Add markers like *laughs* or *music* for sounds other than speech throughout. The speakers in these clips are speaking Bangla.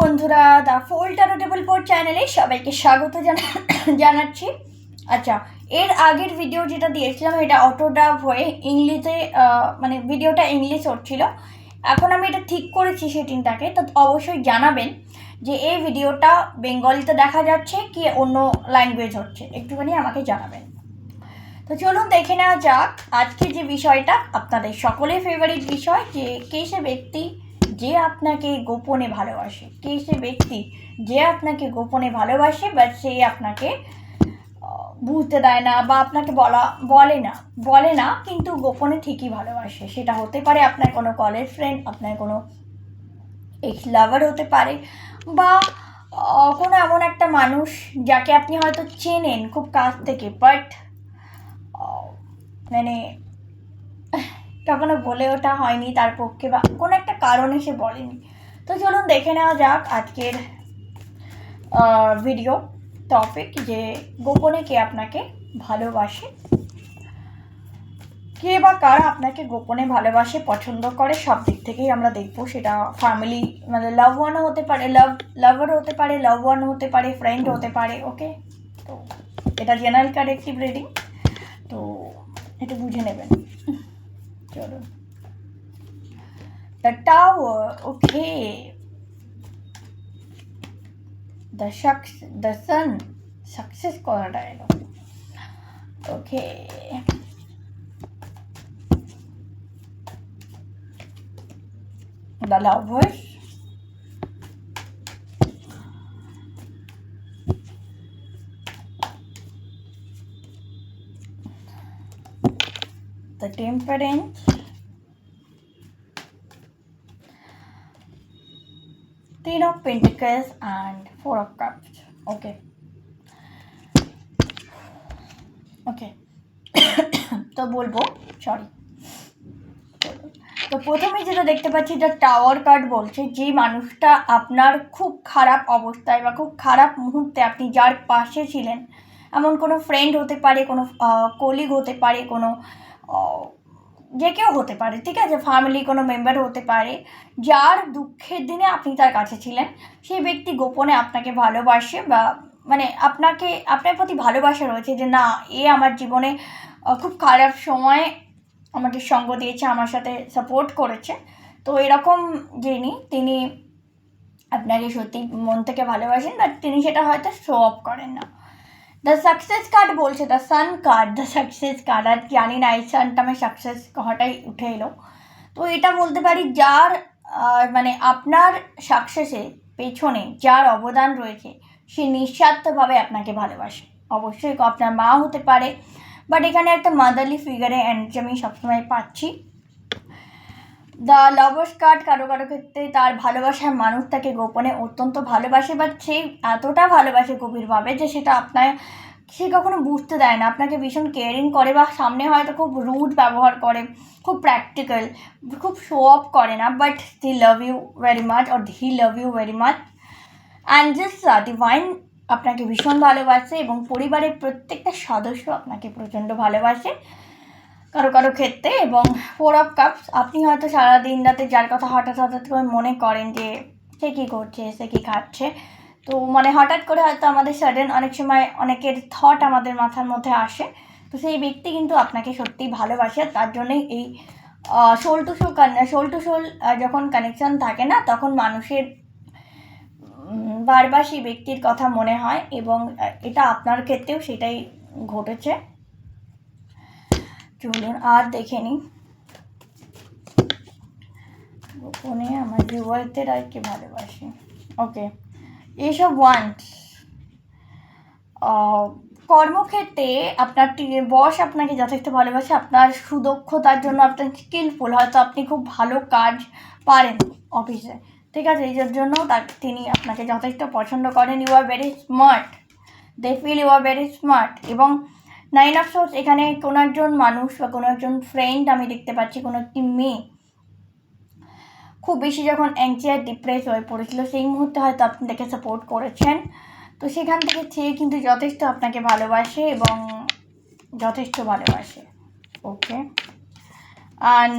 বন্ধুরা দ্য ফোল টারো টেবল পোর্ট চ্যানেলে সবাইকে স্বাগত জানা- জানাচ্ছি। আচ্ছা এর আগের ভিডিও যেটা দিয়েছিলাম, এটা অটোডাব হয়ে ইংলিশে মানে ভিডিওটা ইংলিশ হচ্ছিল এখন আমি এটা ঠিক করেছি সেটিংটাকে তো অবশ্যই জানাবেন যে এই ভিডিওটা বেঙ্গলিতে দেখা যাচ্ছে কি অন্য ল্যাঙ্গুয়েজ হচ্ছে। একটুখানি আমাকে জানাবেন। তো চলুন দেখে নেওয়া যাক আজকে যে বিষয়টা, আপনাদের সকলের ফেভারিট বিষয়, যে কে সে ব্যক্তি যে আপনাকে গোপনে ভালোবাসে, কে সে ব্যক্তি যে আপনাকে গোপনে ভালোবাসে বা সে আপনাকে বুঝতে দেয় না বা আপনাকে বলা, বলে না বলে না, কিন্তু গোপনে ঠিকই ভালোবাসে। সেটা হতে পারে আপনার কোনো কলেজ ফ্রেন্ড আপনার কোনো এক্স লাভার হতে পারে বা কোনো এমন একটা মানুষ যাকে আপনি হয়তো চেনেন খুব কাছ থেকে বাট মানে কখনো বলে ওঠা হয়নি তার পক্ষে বা কোনো একটা কারণে সে বলেনি। তো চলুন দেখে নেওয়া যাক আজকের ভিডিও টপিক যে গোপনে কে আপনাকে ভালোবাসে, কে বা কারা আপনাকে গোপনে ভালোবাসে, পছন্দ করে, সব দিক থেকেই আমরা দেখব সেটা ফ্যামিলি মানে লাভ ওয়ানও হতে পারে লাভ লাভার হতে পারে লাভ ওয়ান হতে পারে ফ্রেন্ড হতে পারে ওকে তো এটা জেনারেল কারেক্টিভ রিডিং তো এটা বুঝে নেবেন। চলুন the tower okay the sucks the sun success করাটা এলো okay the lovers the temperance Ten of pentacles and four of cups. Okay. Okay. *coughs* তো বলব সরি তো প্রথমে যেটা দেখতে পাচ্ছি, এটা টাওয়ার কার্ড বলছে, যে মানুষটা আপনার খুব খারাপ অবস্থায় বা খুব খারাপ মুহূর্তে আপনি যার পাশে ছিলেন, এমন কোনো ফ্রেন্ড হতে পারে, কোনো কলিগ হতে পারে, কোনো যে কেউ হতে পারে, ঠিক আছে? ফ্যামিলি কোনো মেম্বার হতে পারে, যার দুঃখের দিনে আপনি তার কাছে ছিলেন, সেই ব্যক্তি গোপনে আপনাকে ভালোবাসে বা মানে আপনাকে, আপনার প্রতি ভালোবাসা রয়েছে যে, না, এ আমার জীবনে খুব খারাপ সময়ে আমাকে সঙ্গ দিয়েছে, আমার সাথে সাপোর্ট করেছে। তো এরকম যিনি, তিনি আপনাকে সত্যি মন থেকে ভালোবাসেন বাট তিনি সেটা হয়তো শো অফ করেন না। দ্য সাকসেস কার্ড বলছে the sun card the success card আর জানি না, এই সানটা আমার সাকসেস হঠাৎ উঠে এলো। তো এটা বলতে পারি, যার মানে আপনার সাকসেসে পেছনে যার অবদান রয়েছে, সে নিঃস্বার্থভাবে আপনাকে ভালোবাসে। অবশ্যই আপনার মা হতে পারে বাট এখানে একটা মাদারলি ফিগারে এনার্জি আমি সবসময় পাচ্ছি। দ্য লাভার্স কার্ড কারও কারও ক্ষেত্রে তার ভালোবাসার মানুষ তাকে গোপনে অত্যন্ত ভালোবাসে বাট সে এতটা ভালোবাসে গভীরভাবে যে সেটা আপনার, সে কখনো বুঝতে দেয় না। আপনাকে ভীষণ কেয়ারিং করে বা সামনে হয়তো খুব রুড ব্যবহার করে, খুব প্র্যাকটিক্যাল খুব শো অফ করে না but the love you very much or he love you very much and just divine আপনাকে ভীষণ ভালোবাসে এবং পরিবারের প্রত্যেকটা সদস্য আপনাকে প্রচণ্ড ভালোবাসে। কারও কারও ক্ষেত্রে এবং ফোর অফ কাপস আপনি হয়তো সারা দিন রাতে যার কথা হঠাৎ হঠাৎ করে মনে করেন যে সে কী করছে, সে কী খাচ্ছে, তো মানে হঠাৎ করে হয়তো আমাদের সাডেন অনেক সময় অনেকের থট আমাদের মাথার মধ্যে আসে, তো সেই ব্যক্তি কিন্তু আপনাকে সত্যিই ভালোবাসে, তার জন্যই এই শোল টু শোল শোল টু শোল যখন কানেকশন থাকে না, তখন মানুষের বারবার সেই ব্যক্তির কথা মনে হয় এবং এটা আপনার ক্ষেত্রেও সেটাই ঘটেছে। চলুন আর দেখে নিই গোপনে আমার ভিউয়ারদের আর কি ভালোবাসি। ওকে এইসব ওয়ান্টস কর্মক্ষেত্রে আপনার বস আপনাকে যথেষ্ট ভালোবাসে, আপনার সুদক্ষতার জন্য আপনার স্কিলফুল হয়তো আপনি খুব ভালো কাজ পারেন অফিসে ঠিক আছে, এই জন্য তার, তিনি আপনাকে যথেষ্ট পছন্দ করেন। You are very smart they feel you are very smart এবং নাইন অফ সোর্স এখানে কোনো একজন মানুষ বা কোনো একজন ফ্রেন্ড আমি দেখতে পাচ্ছি, কোনো একটি মেয়ে খুব বেশি যখন অ্যাংজিয়ার ডিপ্রেস হয়ে পড়েছিল, সেই মুহূর্তে হয়তো আপনি তাকে সাপোর্ট করেছেন। তো সেখান থেকে সে কিন্তু যথেষ্ট আপনাকে ভালোবাসে এবং যথেষ্ট ভালোবাসে। ওকে আর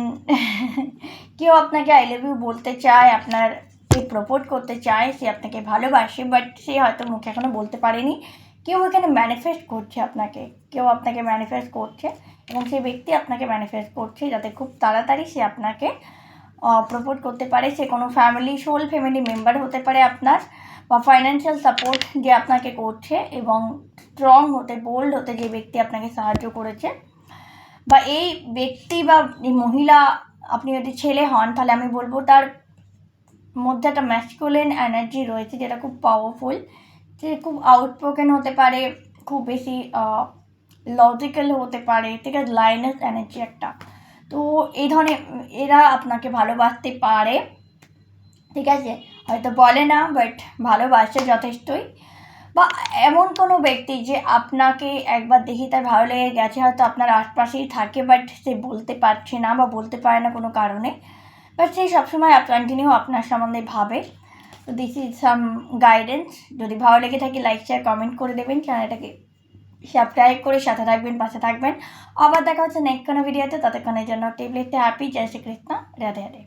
*laughs* কেউ আপনাকে আই লাভ ইউ বলতে চায়, আপনার সে প্রপোজ করতে চায়, সে আপনাকে ভালোবাসে বাট সে হয়তো মুখে এখনও বলতে পারেনি। কেউ এখানে ম্যানিফেস্ট করছে আপনাকে, কেউ আপনাকে ম্যানিফেস্ট করছে এবং সেই ব্যক্তি আপনাকে ম্যানিফেস্ট করছে যাতে খুব তাড়াতাড়ি সে আপনাকে প্রপোজ করতে পারে। সে কোনো ফ্যামিলি সোল ফ্যামিলি মেম্বার হতে পারে আপনার বা ফাইন্যান্সিয়াল সাপোর্ট যে আপনাকে করছে এবং স্ট্রং হতে বোল্ড হতে যে ব্যক্তি আপনাকে সাহায্য করেছে। বা এই ব্যক্তি বা মহিলা, আপনি যদি ছেলে হন, তাহলে আমি বলব তার মধ্যে একটা ম্যাসকুলিন এনার্জি রয়েছে যেটা খুব পাওয়ারফুল সে খুব আউটস্পোকেন হতে পারে, খুব বেশি লজিক্যাল হতে পারে, ঠিক আছে? লাইনাস এনার্জি একটা। তো এই ধরনের, এরা আপনাকে ভালোবাসতে পারে, ঠিক আছে? হয়তো বলে না বাট ভালোবাসে যথেষ্টই। বা এমন কোনো ব্যক্তি যে আপনাকে একবার দেখি তার ভালো লেগে গেছে, হয়তো আপনার আশপাশেই থাকে বাট সে বলতে পারছে না বা বলতে পারে না কোনো কারণে। বাট সে সবসময় কন্টিনিউ আপনার সম্বন্ধে ভাবে। তো দিস ইজ সাম গাইডেন্স যদি ভালো লেগে থাকে লাইক শেয়ার কমেন্ট করে দেবেন। চ্যানেলটাকে সাবস্ক্রাইব করে সাথে থাকবেন, পাশে থাকবেন। আবার দেখা হচ্ছে নেক্সট কোনো ভিডিওতে ততক্ষণের জন্য টেবলেটে হ্যাপি জয় শ্রীকৃষ্ণ। রাধে রাধে।